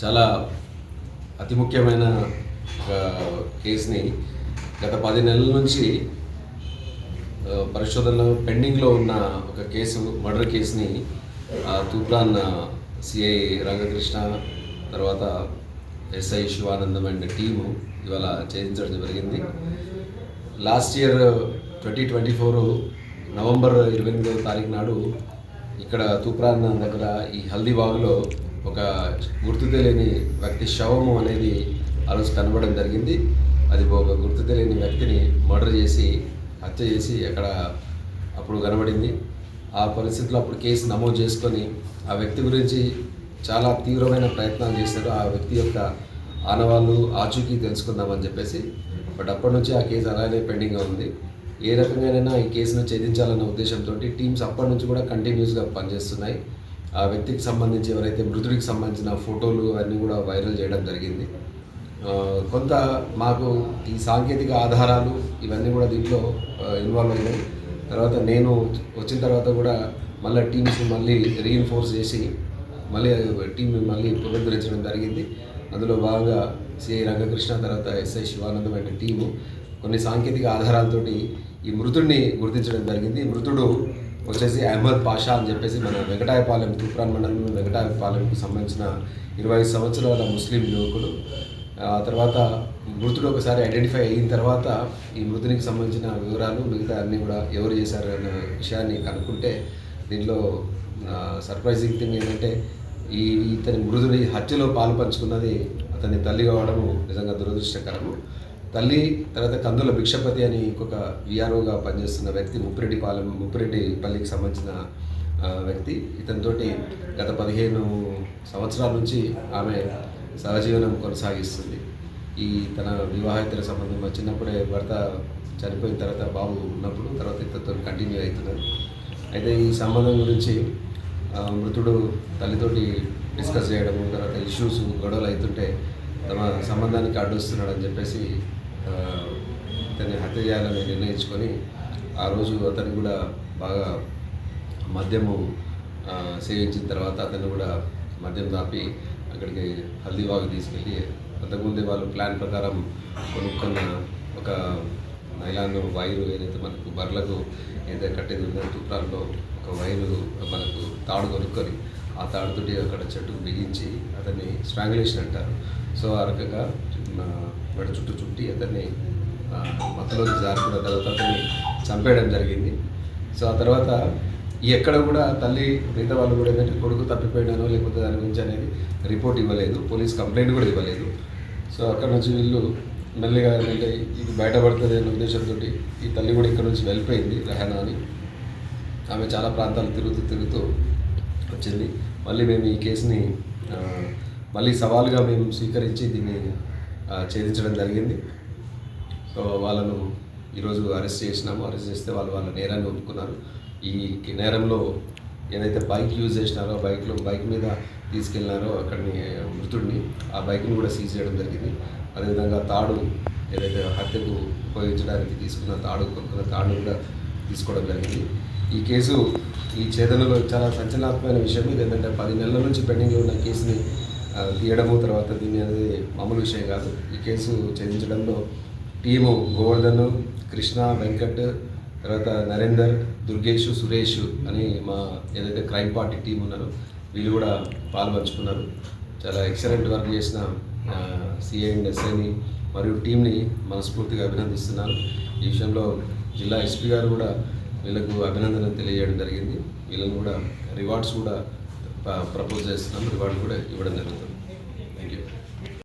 చాలా అతి ముఖ్యమైన ఒక కేసుని గత పది నెలల నుంచి పరిశోధనలో పెండింగ్లో ఉన్న ఒక కేసు మర్డర్ కేసుని ఆ, తూప్రాన్ సిఐ రంగకృష్ణ తర్వాత ఎస్ఐ శివానందం అండ్ టీము ఇవాళ చేయించడం జరిగింది. Last year twenty twenty four November ఇరవై ఎనిమిదవ తారీఖు నాడు ఇక్కడ తూప్రాన్ దగ్గర ఈ హల్దీబాగ్లో ఒక గుర్తు తెలియని వ్యక్తి శవము అనేది ఆ రోజు కనబడడం జరిగింది. అది ఒక గుర్తు తెలియని వ్యక్తిని మర్డర్ చేసి హత్య చేసి అక్కడ అప్పుడు కనబడింది. ఆ పరిస్థితిలో అప్పుడు కేసు నమోదు చేసుకొని ఆ వ్యక్తి గురించి చాలా తీవ్రమైన ప్రయత్నాలు చేశారు. ఆ వ్యక్తి యొక్క ఆనవాళ్ళు ఆచూకీ తెలుసుకుందామని చెప్పేసి. బట్ అప్పటి నుంచి ఆ కేసు అలానే పెండింగ్గా ఉంది. ఏ రకంగానైనా ఈ కేసును ఛేదించాలన్న ఉద్దేశంతో టీమ్స్ అప్పటి నుంచి కూడా కంటిన్యూస్గా పనిచేస్తున్నాయి. ఆ వ్యక్తికి సంబంధించి ఎవరైతే మృతుడికి సంబంధించిన ఫోటోలు అవన్నీ కూడా వైరల్ చేయడం జరిగింది. కొంత మాకు ఈ సాంకేతిక ఆధారాలు ఇవన్నీ కూడా దీంట్లో ఇన్వాల్వ్ అయ్యాయి తర్వాత నేను వచ్చిన తర్వాత కూడా మళ్ళీ టీమ్స్ మళ్ళీ రీఇన్ఫోర్స్ చేసి మళ్ళీ టీం మళ్ళీ పునరుద్ధరించడం జరిగింది. అందులో భాగంగా సిఐ రంగకృష్ణ తర్వాత ఎస్ఐ శివానందం అనే టీము కొన్ని సాంకేతిక ఆధారాలతోటి ఈ మృతుడిని గుర్తించడం జరిగింది. మృతుడు వచ్చేసి అహ్మద్ పాషా అని చెప్పేసి మన వెంకటాయపాలెం తూప్రాన్ మండలం వెంకటాయపాలెంకు సంబంధించిన ఇరవై ఐదు సంవత్సరాల ముస్లిం యువకుడు. ఆ తర్వాత మృతుడు ఒకసారి ఐడెంటిఫై అయిన తర్వాత ఈ మృతునికి సంబంధించిన వివరాలు మిగతా అన్నీ కూడా ఎవరు చేశారు అన్న విషయాన్ని కనుక్కుంటే దీంట్లో సర్ప్రైజింగ్ థింగ్ ఏంటంటే ఈ ఇతని మృతుడి హత్యలో పాలు పంచుకున్నది అతని తల్లి కావడము నిజంగా దురదృష్టకరము. తల్లి తర్వాత కందుల భిక్షపతి అని ఇంకొక విఆర్ఓగా పనిచేస్తున్న వ్యక్తి ముప్పిరెడ్డి పాలెం ముప్పిరెడ్డి పల్లికి సంబంధించిన వ్యక్తి. ఇతనితోటి గత పదిహేను సంవత్సరాల నుంచి ఆమె సహజీవనం కొనసాగిస్తుంది. ఈ తన వివాహేతర సంబంధం చిన్నప్పుడే భర్త చనిపోయిన తర్వాత బాబు ఉన్నప్పుడు తర్వాత ఇతనితో కంటిన్యూ అవుతున్నారు. అయితే ఈ సంబంధం గురించి మృతుడు తల్లితోటి డిస్కస్ చేయడము తర్వాత ఇష్యూస్ గొడవలు అవుతుంటే తమ సంబంధానికి అడ్డొస్తున్నాడని చెప్పేసి అతన్ని హత్య చేయాలని నిర్ణయించుకొని ఆ రోజు అతను కూడా బాగా మద్యము సేవించిన తర్వాత అతను కూడా మద్యం దాపి అక్కడికి హల్దీబాగ్ తీసుకెళ్ళి అంతకుముందే వాళ్ళు ప్లాన్ ప్రకారం కొనుక్కున్న ఒక నైలాన్ వైరు ఏదైతే మనకు బర్లకు ఏదైతే కట్టేది ఉందో తూప్రాల్లో ఒక వైరు మనకు తాడు కొనుక్కొని ఆ తాడుతోటి అక్కడ చెట్టుకు బిగించి అతన్ని స్ట్రాంగులేషన్ అంటారు. సో ఆ రకంగా మెడ చుట్టూ చుట్టి అతన్ని మతలో జారుకున్న తర్వాత అతన్ని చంపేయడం జరిగింది. సో ఆ తర్వాత ఎక్కడ కూడా తల్లి మిగతా వాళ్ళు కూడా ఏంటంటే కొడుకు తప్పిపోయినానో లేకపోతే దాని గురించి అనేది రిపోర్ట్ ఇవ్వలేదు పోలీస్ కంప్లైంట్ కూడా ఇవ్వలేదు. సో అక్కడ నుంచి వీళ్ళు మెల్లిగా ఏంటంటే ఇది బయటపడుతుంది అనే ఉద్దేశంతో ఈ తల్లి కూడా ఇక్కడ నుంచి వెళ్ళిపోయింది రెహనా అని. ఆమె చాలా ప్రాంతాలు తిరుగుతూ తిరుగుతూ వచ్చింది. మళ్ళీ మేము ఈ కేసుని మళ్ళీ సవాలుగా మేము స్వీకరించి దీన్ని ఛేదించడం జరిగింది. సో వాళ్ళను ఈరోజు అరెస్ట్ చేసినాము. అరెస్ట్ చేస్తే వాళ్ళు వాళ్ళ నేరాన్ని ఒప్పుకున్నారు. ఈ నేరంలో ఏదైతే బైక్ యూజ్ చేసినారో బైక్లో బైక్ మీద తీసుకెళ్ళినారో అక్కడిని మృతుడిని ఆ బైక్ని కూడా సీజ్ చేయడం జరిగింది. అదేవిధంగా తాడు ఏదైతే హత్యకు ఉపయోగించడానికి తీసుకున్న తాడు కొనుక్కున్న తాడు కూడా తీసుకోవడం జరిగింది. ఈ కేసు ఈ ఛేదనలో చాలా సంచలనాత్మకమైన విషయం ఇది ఏంటంటే పది నెలల నుంచి పెండింగ్లో ఉన్న కేసుని తీయడము తర్వాత దీన్ని అనేది మామూలు విషయం కాదు. ఈ కేసు ఛేదించడంలో టీము గోవర్ధన్ కృష్ణ వెంకట్ తర్వాత నరేందర్ దుర్గేష్ సురేష్ అని మా ఏదైతే క్రైమ్ పార్టీ టీం ఉన్నారో వీళ్ళు కూడా పాల్పంచుకున్నారు. చాలా ఎక్సలెంట్ వర్క్ చేసిన సిఐ అండ్ ఎస్ఐని మరియు టీంని మనస్ఫూర్తిగా అభినందిస్తున్నాను. ఈ విషయంలో జిల్లా ఎస్పీ గారు కూడా వీళ్ళకు అభినందన తెలియజేయడం జరిగింది. వీళ్ళని కూడా రివార్డ్స్ కూడా ప్రపోజ్ చేస్తున్నాం. రివార్డ్ కూడా ఇవ్వడం జరుగుతుంది.